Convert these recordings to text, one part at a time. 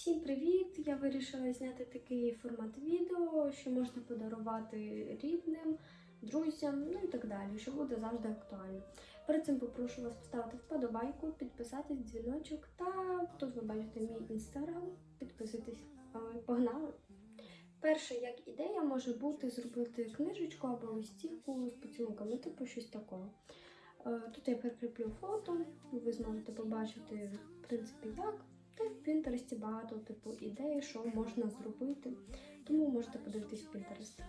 Всім привіт! Я вирішила зняти такий формат відео, що можна подарувати рідним, друзям, ну і так далі, що буде завжди актуально. Перед цим попрошу вас поставити вподобайку, підписатись, дзвіночок та тут ви бачите мій інстаграм. Підписуйтесь. Погнали! Перше, як ідея, може бути зробити книжечку або листівку з поцілунками, типу щось такого. Е, Тут я прикріплю фото, ви зможете побачити, в принципі, як. Та в Пінтересті багато типу ідей, що можна зробити, тому можете подивитись в Пінтерест.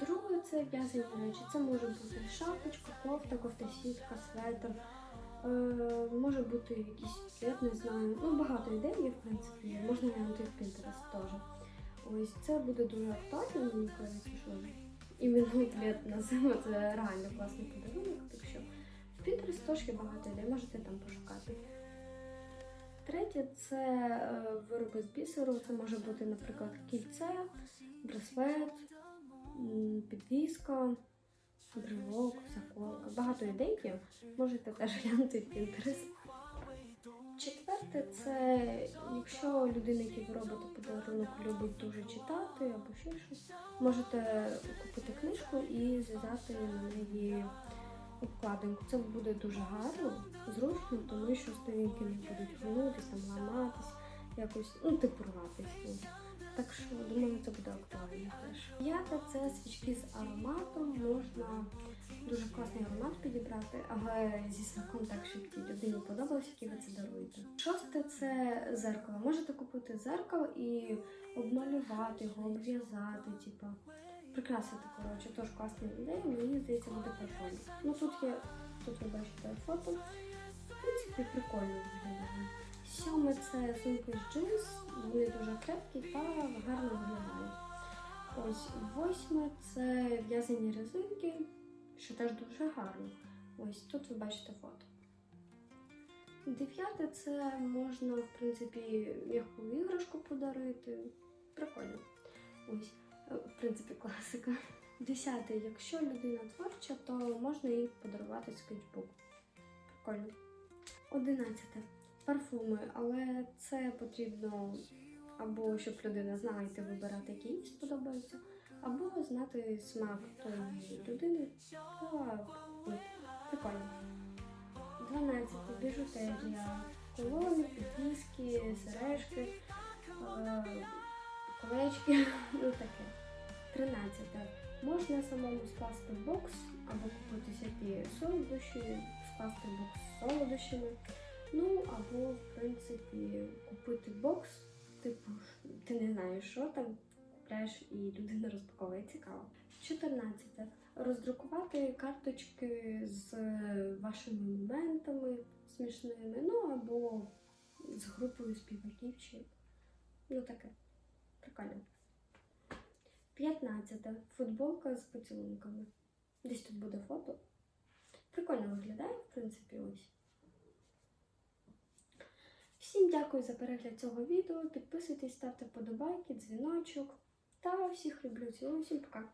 Друге, це в'язані речі. Це може бути шапочка, кофта, кофта-сітка, светр. Е, може бути якісь, я не знаю, ну багато ідей є, в принципі, можна глянути в Пінтерест теж. Ось це буде дуже актуально, мені кажеться, що іменно плед на зиму це реально класний подарунок, так що в Пінтерест теж є багато ідей, можете там пошукати. Третє це е, вироби з бісеру. Це може бути, наприклад, кільце, браслет, підвіска, брелок, заколка. Багато ідей є. Можете теж глянути в Pinterest. Четверте, це якщо людина, якій ви робите подарунок, любить дуже читати або ще щось, можете купити книжку і зв'язати на неї обкладинку. Це буде дуже гарно, зручно, тому що сторінки не будуть гнутись, там ламатись, якось, ну, типу рватись. Так що думаю, це буде актуально теж. П'яте це свічки з ароматом. Можна дуже класний аромат підібрати, але зі смаком так, щоб людині подобалось, який ви це даруєте. Шосте це зеркало. Можете купити зеркало і обмалювати його, обв'язати, типу прикрасити, коротше, теж класна ідея, мені здається, буде прикольно. Ну тут є, тут ви бачите фото. В принципі, прикольно виглядає. Сьоме це сумки з джинс, вони дуже крепкі та гарно виглядають. Ось восьме це в'язані резинки, що теж дуже гарно. Ось тут ви бачите фото. Дев'яте це можна, в принципі, м'яку іграшку подарити. Прикольно. Ось в принципі, класика. Десяте, якщо людина творча, то можна їй подарувати скетчбук. Прикольно. Одинадцяте. Парфуми, але це потрібно або щоб людина знала йти вибирати, які їй сподобаються, або знати смак тої людини. Прикольно. Дванадцяте. Біжутерія. Колони, підвіски, сережки. е, колечки, ну таке. 13. Можна самому скласти бокс або купити всякі солодощі, скласти бокс з солодощами. Ну, або, в принципі, купити бокс, типу, ти не знаєш, що там, купляєш і людина розпаковує цікаво. 14. Роздрукувати карточки з вашими моментами смішними, ну або з групою співаків чи ну таке. Прикольно. 15. Футболка з поцілунками. Десь тут буде фото. Прикольно виглядає, в принципі, ось. Всім дякую за перегляд цього відео. Підписуйтесь, ставте вподобайки, дзвіночок. Та всіх люблю. Цілую, всім пока.